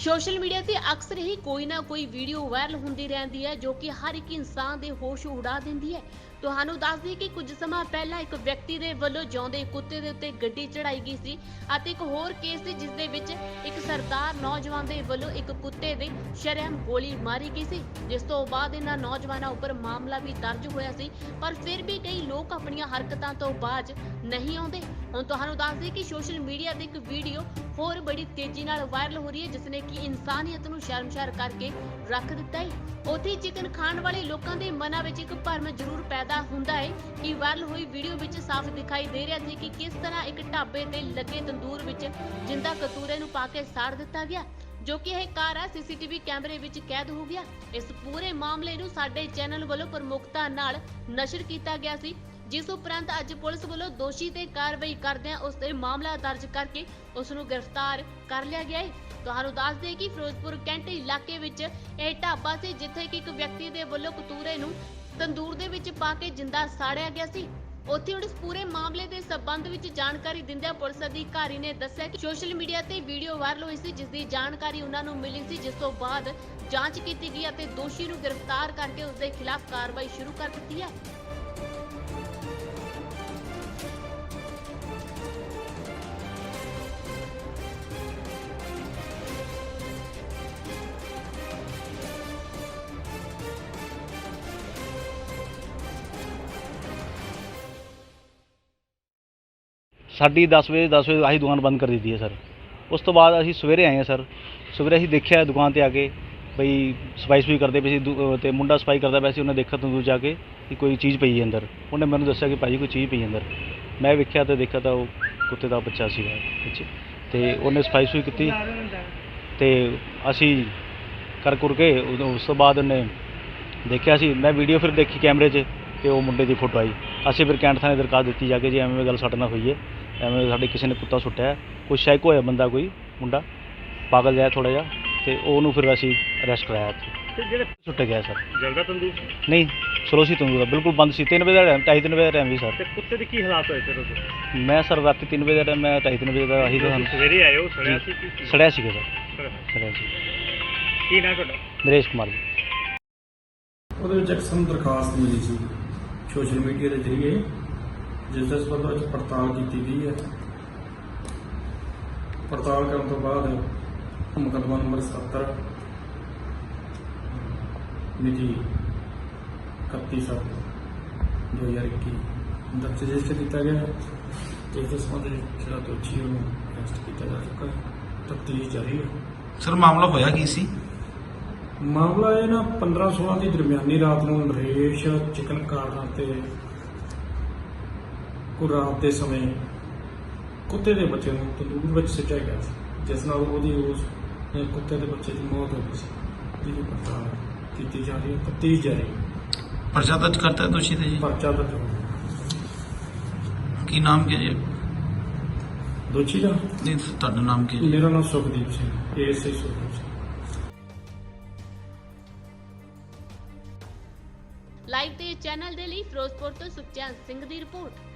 Social media ਤੇ ਅਕਸਰ ਹੀ ਕੋਈ ਨਾ ਕੋਈ ਵੀਡੀਓ ਵਾਇਰਲ ਹੁੰਦੀ ਰਹਿੰਦੀ ਹੈ, ਜੋ ਕਿ ਹਰ ਇੱਕ ਇਨਸਾਨ ਦੇ ਹੋਸ਼ ਉਡਾ ਦਿੰਦੀ ਹੈ। ਤੁਹਾਨੂੰ ਦੱਸ ਦਈਏ ਕਿ ਕੁਝ ਸਮਾਂ ਪਹਿਲਾਂ ਇੱਕ ਵਿਅਕਤੀ ਦੇ ਵੱਲੋਂ ਜਿਉਂਦੇ ਕੁੱਤੇ ਦੇ ਉੱਤੇ ਗੱਡੀ ਚੜਾਈ ਗਈ ਸੀ ਅਤੇ ਇੱਕ ਹੋਰ ਕੇਸ ਸੀ ਜਿਸ ਦੇ ਵਿੱਚ ਇੱਕ ਸਰਦਾਰ ਨੌਜਵਾਨ ਦੇ ਵੱਲੋਂ ਇੱਕ ਕੁੱਤੇ ਦੇ ਸ਼ਰੇਆਮ ਗੋਲੀ ਮਾਰੀ ਗਈ ਸੀ, ਜਿਸ ਤੋਂ ਬਾਅਦ ਇਹਨਾਂ ਨੌਜਵਾਨਾਂ ਉੱਪਰ ਮਾਮਲਾ ਵੀ ਦਰਜ ਹੋਇਆ ਸੀ, ਪਰ ਫਿਰ ਵੀ ਕਈ ਲੋਕ ਆਪਣੀਆਂ ਹਰਕਤਾਂ ਤੋਂ ਬਾਜ ਨਹੀਂ ਆਉਂਦੇ। ਹੁਣ ਤੁਹਾਨੂੰ ਦੱਸ ਦਈਏ ਕਿ ਸੋਸ਼ਲ ਮੀਡੀਆ ਤੇ ਇੱਕ ਵੀਡੀਓ ਹੋਰ ਬੜੀ ਤੇਜ਼ੀ ਨਾਲ ਵਾਇਰਲ ਹੋ ਰਹੀ ਹੈ, ਜਿਸ ਨੇ ਕਿ ਇਨਸਾਨੀਅਤ ਨੂੰ ਸ਼ਰਮਸ਼ਾਰ ਕਰਕੇ ਰੱਖ ਦਿੱਤਾ ਹੈ। ਉੱਥੇ ਚਿਕਨ ਖਾਣ ਵਾਲੇ ਲੋਕਾਂ ਦੇ ਮਨਾਂ ਵਿੱਚ ਇੱਕ ਭਰਮ ਜ਼ਰੂਰ ਪੈਦਾ ਹੁੰਦਾ ਹੈ ਕਿ ਵਾਇਰਲ ਹੋਈ ਵੀਡੀਓ ਵਿੱਚ ਸਾਫ਼ ਦਿਖਾਈ ਦੇ ਰਿਹਾ ਸੀ ਕਿ ਕਿਸ ਤਰ੍ਹਾਂ ਇੱਕ ਢਾਬੇ ਤੇ ਲੱਗੇ ਤੰਦੂਰ ਵਿੱਚ ਜਿੰਦਾ ਕਤੂਰੇ ਨੂੰ ਪਾ ਕੇ ਸਾੜ ਦਿੱਤਾ ਗਿਆ, ਜੋ ਕਿ ਇਹ ਕਾਰ ਹੈ ਸੀਸੀਟੀਵੀ ਕੈਮਰੇ ਵਿੱਚ ਕੈਦ ਹੋ ਗਿਆ। ਇਸ ਪੂਰੇ ਮਾਮਲੇ ਨੂੰ ਸਾਡੇ ਚੈਨਲ ਵੱਲੋਂ ਪ੍ਰਮੁਖਤਾ ਨਾਲ ਨਸ਼ਰ ਕੀਤਾ ਗਿਆ ਸੀ। ਜਿਸ ਉਪਰੰਤ ਅੱਜ ਪੁਲਿਸ ਵੱਲੋਂ ਦੋਸ਼ੀ ਤੇ ਕਾਰਵਾਈ ਕਰਦਿਆਂ ਉਸ ਤੇ ਮਾਮਲਾ ਦਰਜ ਕਰਕੇ ਉਸ ਨੂੰ ਗ੍ਰਿਫਤਾਰ ਕਰ ਲਿਆ ਗਿਆ ਹੈ। ਤੁਹਾਨੂੰ ਦੱਸ ਦੇਈਏ ਕਿ ਫਿਰੋਜ਼ਪੁਰ ਕੈਂਟ ਇਲਾਕੇ ਵਿੱਚ ਇਹ ਢਾਬਾ ਸੀ, ਜਿੱਥੇ ਕਿ ਇੱਕ ਵਿਅਕਤੀ ਦੇ ਵੱਲੋਂ ਕਤੂਰੇ ਨੂੰ ਤੰਦੂਰ ਦੇ ਵਿੱਚ ਪਾ ਕੇ ਜਿੰਦਾ ਸਾੜਿਆ ਗਿਆ ਸੀ। ਉੱਥੇ ਹੁਣ ਇਸ ਪੂਰੇ ਮਾਮਲੇ ਦੇ ਸਬੰਧ ਵਿੱਚ ਜਾਣਕਾਰੀ ਦਿੰਦਿਆਂ ਪੁਲਿਸ ਅਧਿਕਾਰੀ ਨੇ ਦੱਸਿਆ ਕਿ ਸੋਸ਼ਲ ਮੀਡੀਆ ਤੇ ਵੀਡੀਓ ਵਾਇਰਲ ਹੋਈ ਸੀ ਜਿਸ ਦੀ ਜਾਣਕਾਰੀ ਉਹਨਾਂ ਨੂੰ ਮਿਲੀ ਸੀ, ਜਿਸ ਤੋਂ ਬਾਅਦ ਜਾਂਚ ਕੀਤੀ ਗਈ ਅਤੇ ਦੋਸ਼ੀ ਨੂੰ ਗ੍ਰਿਫਤਾਰ ਕਰਕੇ ਉਸ ਦੇ ਖਿਲਾਫ ਕਾਰਵਾਈ ਸ਼ੁਰੂ ਕਰ ਦਿੱਤੀ ਹੈ। ਸਾਡੀ 10 ਵਜੇ 10 ਵਜੇ ਆਹੀ ਦੁਕਾਨ ਬੰਦ ਕਰ ਦਿੱਤੀ ਹੈ ਸਰ। ਉਸ ਤੋਂ ਬਾਅਦ ਅਸੀਂ ਸਵੇਰੇ ਆਏ ਹਾਂ ਸਰ। ਸਵੇਰੇ ਅਸੀਂ ਦੇਖਿਆ ਦੁਕਾਨ ਤੇ ਆ ਕੇ ਬਈ ਸਫ਼ਾਈ ਸੁਈ ਕਰਦੇ ਪਏ ਸੀ, ਦੁ- ਅਹ ਤੇ ਮੁੰਡਾ ਸਫ਼ਾਈ ਕਰਦਾ ਪਿਆ ਸੀ, ਉਹਨੇ ਦੇਖਿਆ ਤੰਦੂਰ ਜਾ ਕੇ ਕਿ ਕੋਈ ਚੀਜ਼ ਪਈ ਹੈ ਅੰਦਰ। ਉਹਨੇ ਮੈਨੂੰ ਦੱਸਿਆ ਕਿ ਭਾਜੀ ਕੋਈ ਚੀਜ਼ ਪਈ ਹੈ ਅੰਦਰ। ਮੈਂ ਵੇਖਿਆ ਤੇ ਦੇਖਿਆ ਤਾਂ ਉਹ ਕੁੱਤੇ ਦਾ ਬੱਚਾ ਸੀਗਾ ਵਿੱਚ ਤੇ ਉਹਨੇ ਸਫ਼ਾਈ ਸੁਈ ਕੀਤੀ। ਤੇ ਅਸੀਂ ਕਰ ਕੁਰ ਕੇ ਉਦੋਂ- ਉਸ ਤੋਂ ਬਾਅਦ ਉਹਨੇ ਦੇਖਿਆ ਸੀ। ਮੈਂ ਵੀਡੀਓ ਫਿਰ ਦੇਖੀ ਕੈਮਰੇ 'ਚ ਤੇ ਉਹ ਮੁੰਡੇ ਦੀ ਫੋਟੋ ਆਈ। ਅਸੀਂ ਫਿਰ ਕੈਂਟ ਥਾਣੇ ਦਰਖਾਸਤ ਦਿੱਤੀ ਜਾ ਕੇ, ਜੀ ਐਵੇਂ ਗੱਲ ਸਾਡੇ ਨਾਲ ਹੋਈ ਹੈ। ਐਵੇਂ ਸਾਡੇ ਕਿਸੇ ਨੇ ਕੁੱਤਾ ਸੁੱਟਿਆ। ਕੋਈ ਸ਼ੈਕ ਹੋਇਆ ਬੰਦਾ ਕੋਈ ਮੁੰਡਾ? ਪਾਗਲ ਜਿਹਾ ਥੋੜਾ ਜਿਹਾ ਤੇ ਉਹਨੂੰ ਫਿਰ ਅਸੀਂ ਅਰੈਸਟ ਕਰਾਇਆ ਇੱਥੇ। ਤੇ ਜਿਹੜੇ ਸੁੱਟ ਗਿਆ ਸਰ। ਜਲਦਾ ਤੰਦੂਰ ਨਹੀਂ ਸਲੋ ਸੀ ਤੰਦੂਰ ਦਾ ਬਿਲਕੁਲ ਬੰਦ ਸੀ। 3 ਵਜੇ ਦਾ ਟਾਈਮ ਢਾਈ ਤਿੰਨ ਵਜੇ ਦਾ ਟਾਈਮ ਸੀ ਸਰ। ਤੇ ਕੁੱਤੇ ਦੇ ਕੀ ਹਾਲਾਤ ਹੋਏ ਉਹਦੇ? ਮੈਂ ਸਰ ਰਾਤੀ 3 ਵਜੇ ਦਾ ਟਾਈਮ ਮੈਂ ਢਾਈ ਤਿੰਨ ਵਜੇ ਦਾ ਆਹੀ ਤਾਂ ਸਾਨੂੰ ਸਵੇਰੇ ਆਏ ਹੋ ਸੜਿਆ। ਸੀ ਕੀ ਸੀ ਸੜਿਆ ਸੀਗਾ ਸਰ। ਸੜਿਆ। ਸੜਿਆ ਸੀ। ਕੀ ਨਾ ਤੁਹਾਡਾ? ਨਰੇਸ਼ ਕੁਮਾਰ ਜੀ। ਉਹਦੇ ਵਿੱਚ ਇੱਕ ਸਾਨੂੰ ਦਰਖਾਸਤ ਮਿਲੀ ਸੀ ਸੋਸ਼ਲ ਮੀਡੀਆ ਦੇ ਜ਼ਰੀਏ। ਜਿਸ ਦੇ ਸੰਬੰਧ ਵਿੱਚ ਪੜਤਾਲ ਕੀਤੀ ਗਈ ਹੈ। ਪੜਤਾਲ ਕਰਨ ਤੋਂ ਬਾਅਦ ਮੁਕੱਦਮਾ ਨੰਬਰ 77 ਮਿਤੀ 31/7/2021 ਦਰਜ ਰਜਿਸਟਰ ਕੀਤਾ ਗਿਆ ਤੇ ਇਸ ਦੇ ਸੰਬੰਧ ਵਿੱਚ ਜਿਹੜਾ ਦੋਸ਼ੀ ਉਹਨੂੰ ਅਰੈਸਟ ਕੀਤਾ ਜਾ ਚੁੱਕਾ ਹੈ। ਤਫਤੀਸ਼ ਜਾਰੀ ਹੈ। ਸਰ ਮਾਮਲਾ ਹੋਇਆ ਕੀ ਸੀ? ਮਾਮਲਾ ਇਹ ਨਾ 15-16 ਦੀ ਦਰਮਿਆਨੀ ਰਾਤ ਨੂੰ ਨਰੇਸ਼ ਚਿਕਨ ਕਾਰਨਾਂ ਤੇ ਕੋ ਰਾਤ ਦੇ ਸਮੇਂ ਕੁੱਤੇ ਦੇ ਬੱਚੇ ਨੂੰ ਤੰਦੂਰ ਵਿੱਚ ਸਿੱਟਿਆ ਗਿਆ ਸੀ ਜਿਸ ਨਾਲ ਉਹਦੀ ਉਸ ਕੁੱਤੇ ਦੇ ਬੱਚੇ ਦੀ ਮੌਤ ਹੋ ਗਈ ਸੀ। ਜਿਹਦੀ ਪੜਤਾਲ ਕੀਤੀ ਜਾ ਰਹੀ ਹੈ ਤਫਤੀਸ਼ ਜਾਰੀ ਹੈ। ਪਰਚਾ ਦਰਜ ਕਰਤਾ ਹੈ ਦੋਸ਼ੀ ਤੇ ਜੀ? ਪਰਚਾ ਦਰਜ ਹੋ ਗਿਆ। ਕੀ ਨਾਮ ਕੀ ਹੈ ਜੀ? ਦੋਸ਼ੀ ਦਾ? ਨਹੀਂ ਤੁਹਾਡਾ ਨਾਮ ਕੀ ਹੈ ਜੀ? ਮੇਰਾ ਨਾਮ ਸੁਖਦੀਪ ਸਿੰਘ ਏਐਸਆਈ ਸੁਖਦੀਪ ਸਿੰਘ। ਲਾਈਵ ਤੇ ਚੈਨਲ ਦੇ ਲਈ ਫਿਰੋਜ਼ਪੁਰ ਤੋਂ ਸੁਖਚੈਨ ਸਿੰਘ ਦੀ ਰਿਪੋਰਟ।